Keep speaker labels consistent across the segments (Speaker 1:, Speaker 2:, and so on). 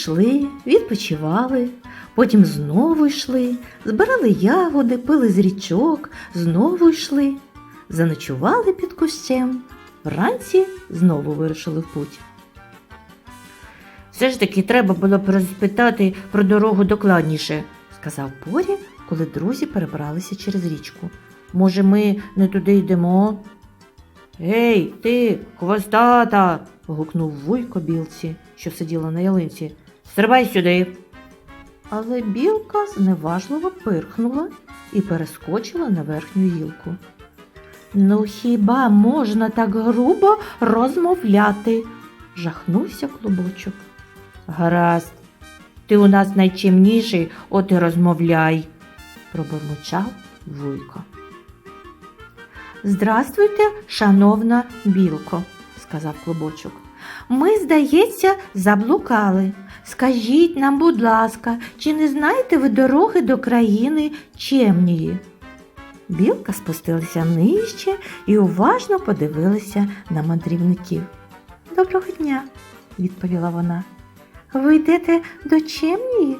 Speaker 1: Йшли, відпочивали, потім знову йшли, збирали ягоди, пили з річок, знову йшли, заночували під кущем, вранці знову вирушили в путь.
Speaker 2: Все ж таки треба було б розпитати про дорогу докладніше.
Speaker 1: сказав Порі, коли друзі перебралися через річку.
Speaker 2: Може, ми не туди йдемо? Гей, ти, хвостата.
Speaker 1: гукнув вуйко білці, що сиділа на ялинці.
Speaker 2: Стрибай сюди.
Speaker 1: Але білка зневажливо пирхнула і перескочила на верхню гілку. Ну хіба можна так грубо розмовляти? жахнувся клубочок.
Speaker 2: Гаразд. Ти у нас найчимніший, от і розмовляй.
Speaker 1: пробурмочав вуйко. Здравствуйте, шановна білко, сказав клубочок. Ми, здається, заблукали. Скажіть нам, будь ласка, чи не знаєте ви дороги до країни Чемнії? Білка спустилася нижче і уважно подивилася на мандрівників. Доброго дня, відповіла вона. Ви йдете до Чемнії?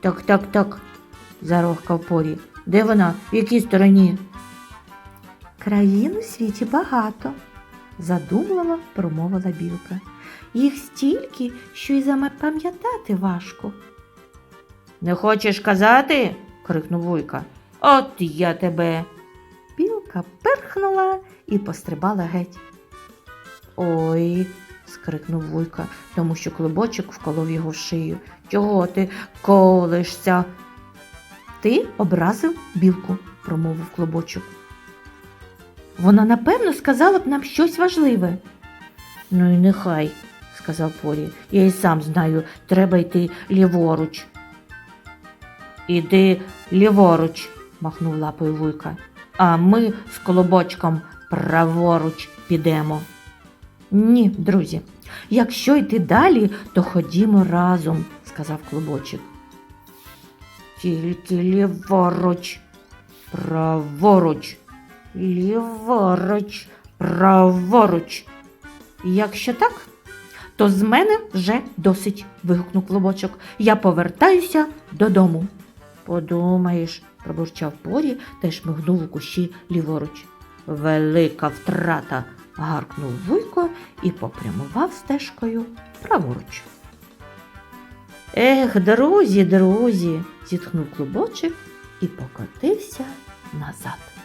Speaker 2: Так, так, так, зарохкав порі. Де вона? В якій стороні?
Speaker 1: Країн у світі багато, задумливо промовила білка. Їх стільки, що й запам'ятати важко.
Speaker 2: Не хочеш казати? крикнув вуйка. От я тебе.
Speaker 1: Білка перхнула і пострибала геть. Ой, скрикнув вуйка, тому що клубочок вколов його в шию.
Speaker 2: Чого ти колишся?
Speaker 1: Ти образив білку, промовив клубочок. Вона, напевно, сказала б нам щось важливе.
Speaker 2: Ну і нехай, сказав Порі. Я й сам знаю, треба йти ліворуч. Іди ліворуч, махнув лапою вуйка. А ми з колобочком праворуч підемо.
Speaker 1: Ні, друзі, якщо йти далі, то ходімо разом, сказав клубочок.
Speaker 2: Тільки ліворуч, праворуч, ліворуч, праворуч.
Speaker 1: Якщо так, то з мене вже досить, вигукнув клубочок. Я повертаюся додому.
Speaker 2: Подумаєш,
Speaker 1: пробурчав порі та й шмигнув у кущі ліворуч.
Speaker 2: велика втрата.
Speaker 1: Гаркнув вуйко і попрямував стежкою праворуч. Ех, друзі, друзі, зітхнув клубочок і покотився назад.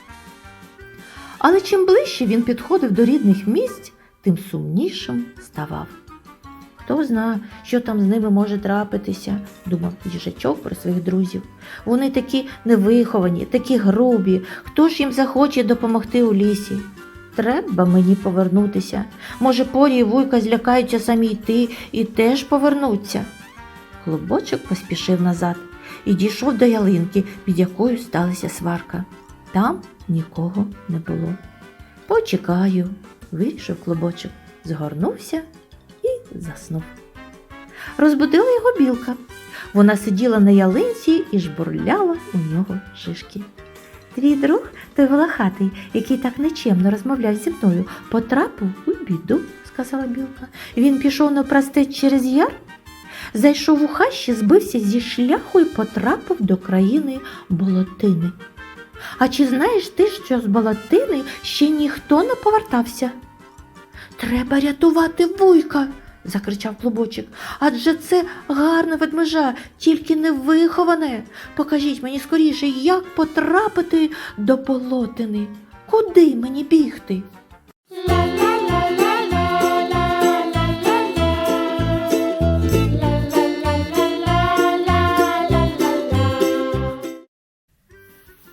Speaker 1: Але чим ближче він підходив до рідних місць, тим сумнішим ставав. Хто зна, що там з ними може трапитися, думав їжачок про своїх друзів. Вони такі невиховані, такі грубі. Хто ж їм захоче допомогти у лісі? Треба мені повернутися. Може, порі і вуйка злякаються самі йти і теж повернуться. Клубочок поспішив назад і дійшов до ялинки, під якою сталася сварка. Там нікого не було. Почекаю, вирішив клубочок, згорнувся і заснув. Розбудила його білка. Вона сиділа на ялинці і жбурляла у нього шишки. Твій друг, той волохатий, який так нечемно розмовляв зі мною, потрапив у біду, сказала білка. Він пішов навпростець через яр, зайшов у хащі, збився зі шляху і потрапив до країни болотини. А чи знаєш ти, що з болотини ще ніхто не повертався? Треба рятувати вуйка, закричав клубочик. Адже це гарна ведмежа, тільки не виховане. Покажіть мені скоріше, як потрапити до болотини. Куди мені бігти?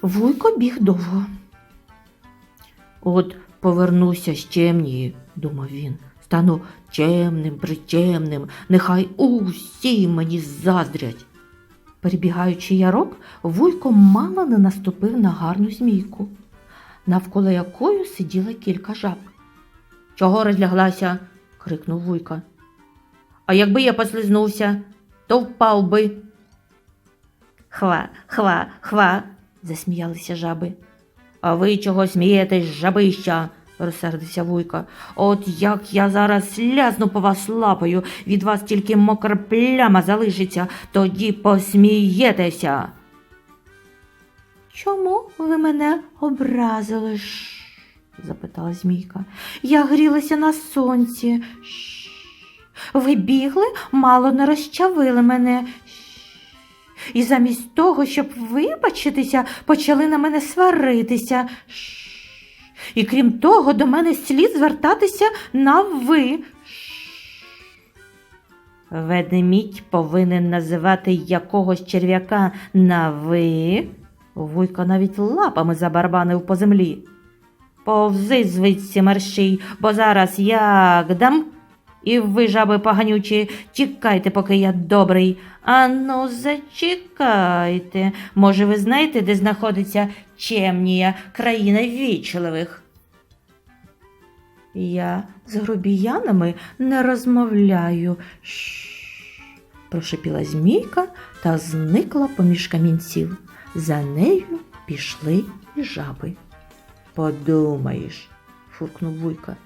Speaker 1: Вуйко біг довго.
Speaker 2: От повернуся з чемнії, думав він. Стану чемним, причемним, нехай усі мені заздрять.
Speaker 1: Перебігаючи ярок, вуйко мало не наступив на гарну змійку, навколо якої сиділо кілька жаб.
Speaker 2: Чого розляглася? крикнув вуйка. А якби я послизнувся, то впав би.
Speaker 1: Хва, хва, хва, засміялися жаби.
Speaker 2: А ви чого смієтесь, жабища? розсердився вуйка. От як я зараз лязну по вас лапою, від вас тільки мокра пляма залишиться, тоді посмієтеся.
Speaker 1: Чому ви мене образили? Ш? запитала змійка. Я грілася на сонці. Ш. Ви бігли, мало не розчавили мене. І замість того, щоб вибачитися, почали на мене сваритися. І крім того, до мене слід звертатися на ви.
Speaker 2: Ведмідь повинен називати якогось черв'яка на ви. Вуйко навіть лапами забарбанив по землі. Повзи звідси мерщій, бо зараз як дам. І ви, жаби поганючі, чекайте, поки я добрий. Ану, зачекайте. Може, ви знаєте, де знаходиться Чемнія, країна вічливих?
Speaker 1: Я з грубіянами не розмовляю. Прошепіла змійка та зникла поміж камінців. За нею пішли і жаби.
Speaker 2: Подумаєш, фуркнув Вуйка.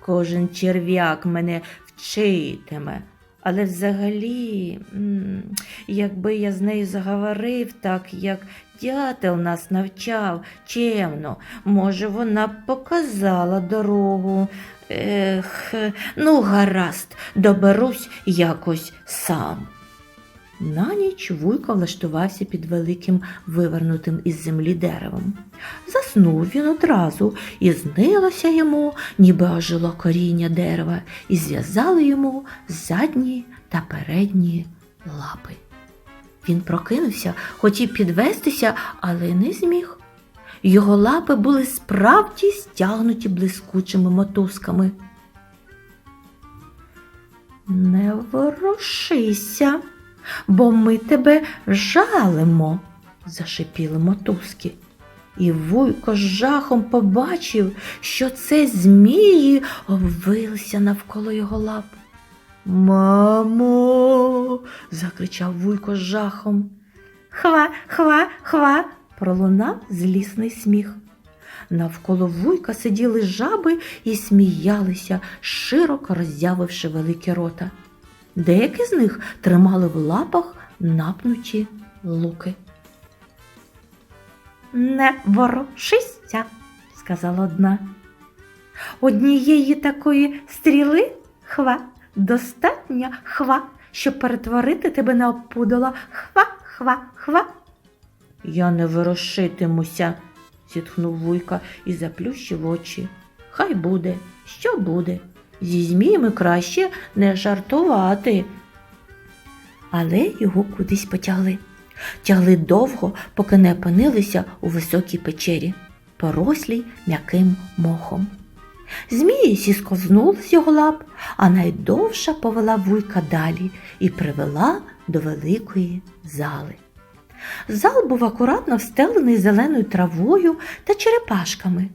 Speaker 2: Кожен черв'як мене вчитиме. Але взагалі, якби я з нею заговорив так, як дятел нас навчав чемно, може, вона б показала дорогу. Ех, ну, гаразд, доберусь якось сам.
Speaker 1: На ніч вуйко влаштувався під великим вивернутим із землі деревом. Заснув він одразу, і знилося йому, ніби ожило коріння дерева, і зв'язали йому задні та передні лапи. Він прокинувся, хотів підвестися, але не зміг. Його лапи були справді стягнуті блискучими мотузками. Не ворушися, бо ми тебе жалимо, зашипіли мотузки. І вуйко з жахом побачив, що це змії обвилися навколо його лап. Мамо. закричав вуйко з жахом. Хва, хва, хва. пролунав злісний сміх. Навколо вуйка сиділи жаби і сміялися, широко роззявивши великі рота. Деякі з них тримали в лапах напнуті луки. Не ворушися, сказала одна. Однієї такої стріли хва, достатньо хва, щоб перетворити тебе на опудола. Хва, хва, хва.
Speaker 2: Я не ворушитимуся, зітхнув Вуйка і заплющив очі. Хай буде, що буде. Зі зміями краще не жартувати.
Speaker 1: Але його кудись потягли. Тягли довго, поки не опинилися у високій печері, порослій м'яким мохом. Змії сісковзнули з його лап, а найдовша повела вуйка далі і привела до великої зали. Зал був акуратно встелений зеленою травою та черепашками.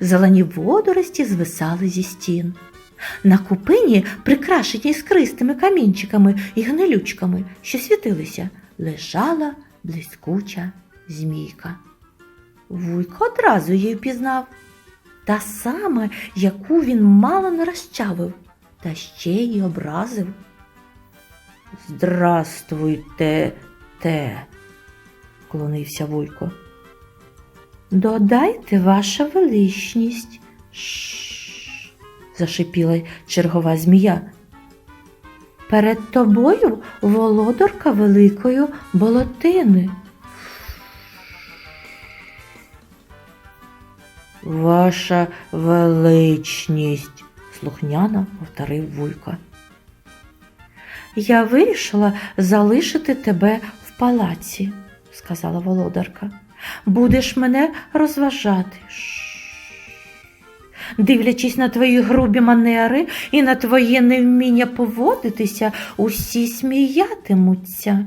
Speaker 1: Зелені водорості звисали зі стін. На купині, прикрашеній скристими камінчиками і гнилючками, що світилися, лежала блискуча змійка. Вуйко одразу її впізнав. Та сама, яку він мало не розчавив, та ще й образив.
Speaker 2: Здрастуйте, те, вклонився Вуйко.
Speaker 1: Додайте, ваша величність. Шш. Зашипіла чергова змія. Перед тобою володарка великої болотини.
Speaker 2: Ваша величність, слухняно повторив Вуйко.
Speaker 1: Я вирішила залишити тебе в палаці, сказала володарка. Будеш мене розважати. Дивлячись на твої грубі манери і на твоє невміння поводитися, усі сміятимуться.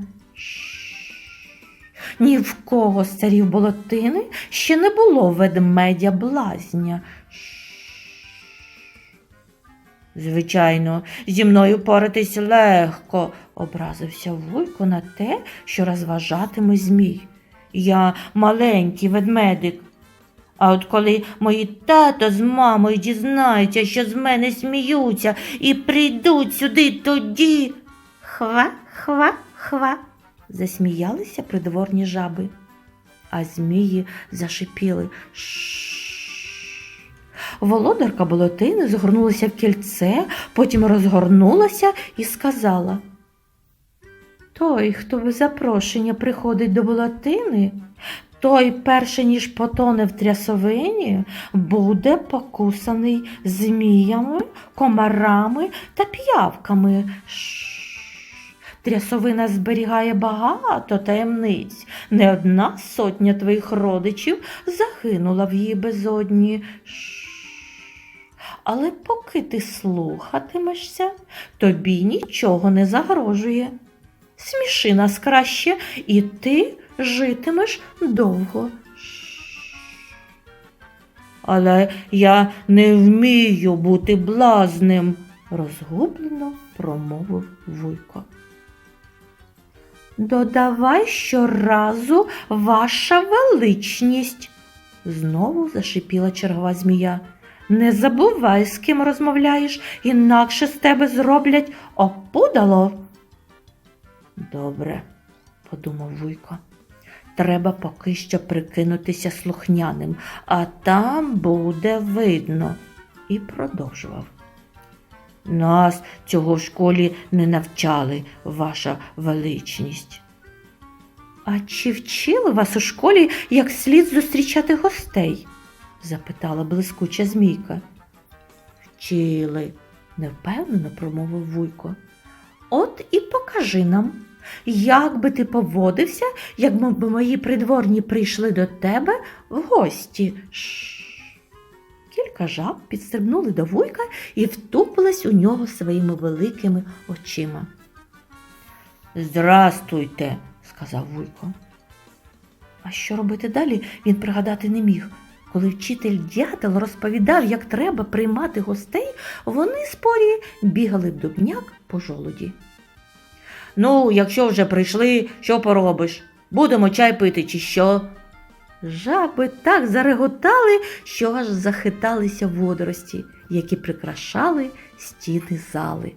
Speaker 1: Ні в кого з царів болотини ще не було ведмедя блазня.
Speaker 2: Звичайно, зі мною поратись легко, образився Вуйко на те, що розважатиме змій. Я маленький ведмедик. А от коли мої тато з мамою дізнаються, що з мене сміються і прийдуть сюди тоді. Хва, хва, хва. Засміялися придворні жаби, а змії зашипіли. Володарка болотини згорнулася в кільце, потім розгорнулася і сказала. Той, хто без запрошення приходить до болотини, той, перше ніж потоне в трясовині, буде покусаний зміями, комарами та п'явками. Трясовина зберігає багато таємниць. Не одна сотня твоїх родичів загинула в її безодні. Але поки ти слухатимешся, тобі нічого не загрожує. Сміши нас краще, і ти житимеш довго. Але я не вмію бути блазним, розгублено промовив Вуйко. Додавай щоразу ваша величність, знову зашипіла чергова змія. Не забувай, з ким розмовляєш, інакше з тебе зроблять опудало. Добре, подумав Вуйко. Треба поки що прикинутися слухняним, а там буде видно. І продовжував. Нас цього в школі не навчали, ваша величність. А чи вчили вас у школі як слід зустрічати гостей? запитала блискуча змійка. Вчили, невпевнено промовив Вуйко. От і покажи нам, як би ти поводився, якби мої придворні прийшли до тебе в гості. Шш. Кілька жаб підстрибнули до вуйка і втупились у нього своїми великими очима. Здрастуйте, сказав Вуйко. А що робити далі, він пригадати не міг. Коли вчитель дятел розповідав, як треба приймати гостей, вони спорі бігали в дубняк по жолуді. Ну, якщо вже прийшли, що поробиш? Будемо чай пити, чи що? Жаби так зареготали, що аж захиталися водорості, які прикрашали стіни зали.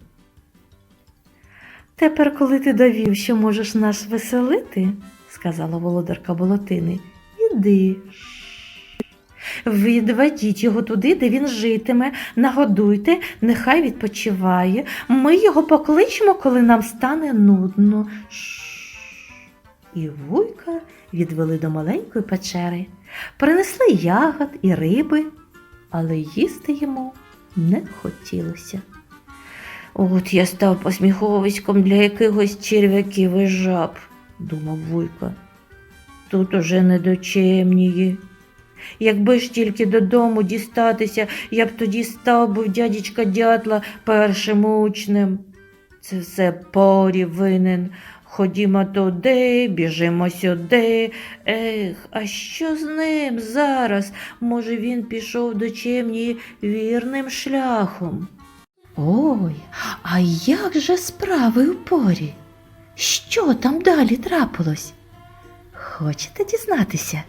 Speaker 2: Тепер, коли ти довів, що можеш нас веселити, сказала володарка болотини, іди. Відведіть його туди, де він житиме, нагодуйте, нехай відпочиває. Ми його покличемо, коли нам стане нудно. І вуйка відвели до маленької печери, принесли ягод і риби, але їсти йому не хотілося. От я став посміховиськом для якихось черв'яків і жаб, думав Вуйко. Тут уже не дочемніє. Якби ж тільки додому дістатися, я б тоді став би в дядечка дятла першим учнем. Це все порі винен. Ходімо туди, біжимо сюди. Ех, а що з ним зараз? Може, він пішов до чемні вірним шляхом. Ой, а як же справи у порі? Що там далі трапилось? Хочете дізнатися?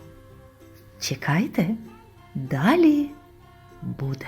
Speaker 2: Чекайте, далі буде.